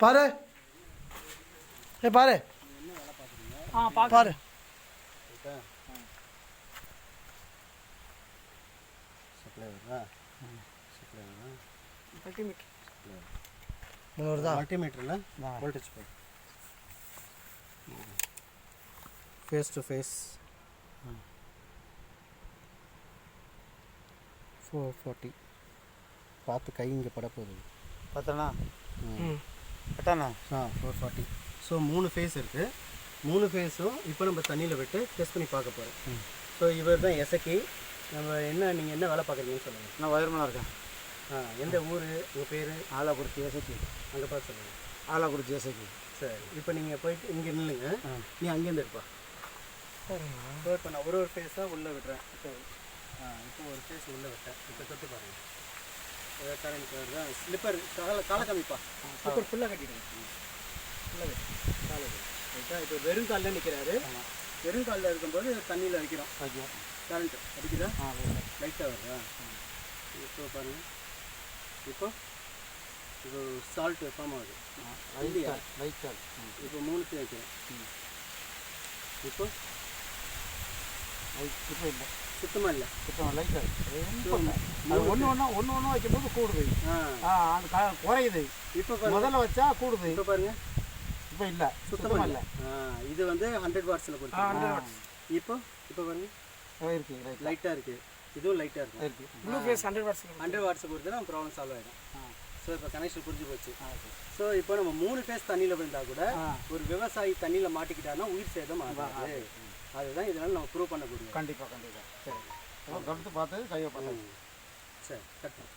பாரு. ஏ பாரு. பாரு. முந்நூறு தான். மல்டிமீட்டரில் வோல்டேஜ் போய் phase to phase four forty பார்த்து கை இங்கே பட போகுது பார்த்தனா ம். கட்டாண்ணா ஆ ஃபோர் ஃபார்ட்டி ஸோ மூணு ஃபேஸ் இருக்குது மூணு ஃபேஸும் இப்போ நம்ம தண்ணியில் விட்டு டெஸ்ட் பண்ணி பார்க்க போகிறோம் ஸோ இவர் தான் எசக்கி நம்ம என்ன நீங்கள் என்ன வேலை பார்க்குறீங்கன்னு சொல்லுங்கள் நான் வயர்மனாக இருக்கேன். ஆ எந்த ஊர் உங்கள் பேர்? ஆலாக்குறிச்சி ஏசைக்கு அங்கே பார்த்து சொல்லுங்கள் ஆலாக்குறிச்சி ஏசைக்கு சரி இப்போ நீங்கள் போயிட்டு இங்கே நில்லுங்க. நீ அங்கேருந்து இருப்பா இப்போ நான் ஒரு ஒரு ஃபேஸாக உள்ளே விடுறேன். இப்போ ஆ இப்போ ஒரு ஃபேஸ் உள்ளே விட்டேன். இப்போ தொட்டு பாருங்க. கரண்ட் கலர் ஸ்லிப்பர் காலை காலை காமிப்பா. ஸ்லிப்பர் ஃபுல்லாக கட்டிடுங்க. ஃபுல்லாக கட்டி காலை ரைட்டா? இப்போ வெறும் காலில் நிற்கிறாரு வெறும் காலில் இருக்கும்போது தண்ணியில் வைக்கிறோம் ஓகே. கரண்ட் அடிக்குதா? ஆ லைட்டாக வருதா? இப்போ பாருங்கள் இப்போ இப்போ சால்ட் ஃபார்ம் ஆகுது. இல்லையா? லைட் கால் இப்போ மூணுத்தையும் வைக்கிறேன். இப்போ? இப்போ இல்லை. சுத்தமாக இல்லை. இப்போ லைட் கால் அது ஒன்று ஒன்றா ஒன்று ஒன்றா வைக்கும்போது கூடுது. ஆ. ஆ அது க- குறையுது. இப்போ முதல்ல வச்சா கூடுது. இப்போ பாருங்க. இப்போ இல்லை. சுத்தமாக சுத்தமாக இல்லை இது வந்து ஹண்ட்ரட் வாட்ஸில் கொடுத்து இப்போ இப்போ பாருங்க. இருக்கு லைட்டாக இருக்குது இதுவும் லைட்டாக இருக்கும். இருக்கு. Blue phase hundred watts hundred watts கொடுத்தா ப்ராப்ளம் சால்வ் ஆகிடும். ஸோ இப்போ கனெக்ஷன் புரிஞ்சு போச்சு. ஸோ இப்போ நம்ம மூணு ஃபேஸ் தண்ணியில் விழுந்தா கூட ஒரு விவசாயி தண்ணியில் மாட்டிக்கிட்டாருன்னா உயிர் சேதம் ஆகாது. அதுதான் இதனால் நம்ம ப்ரூவ் பண்ண முடியும். கண்டிப்பாக கண்டிப்பாக சரி. கருத்து பார்த்து கையை பார்த்தேன் சரி கட் பண்ணு.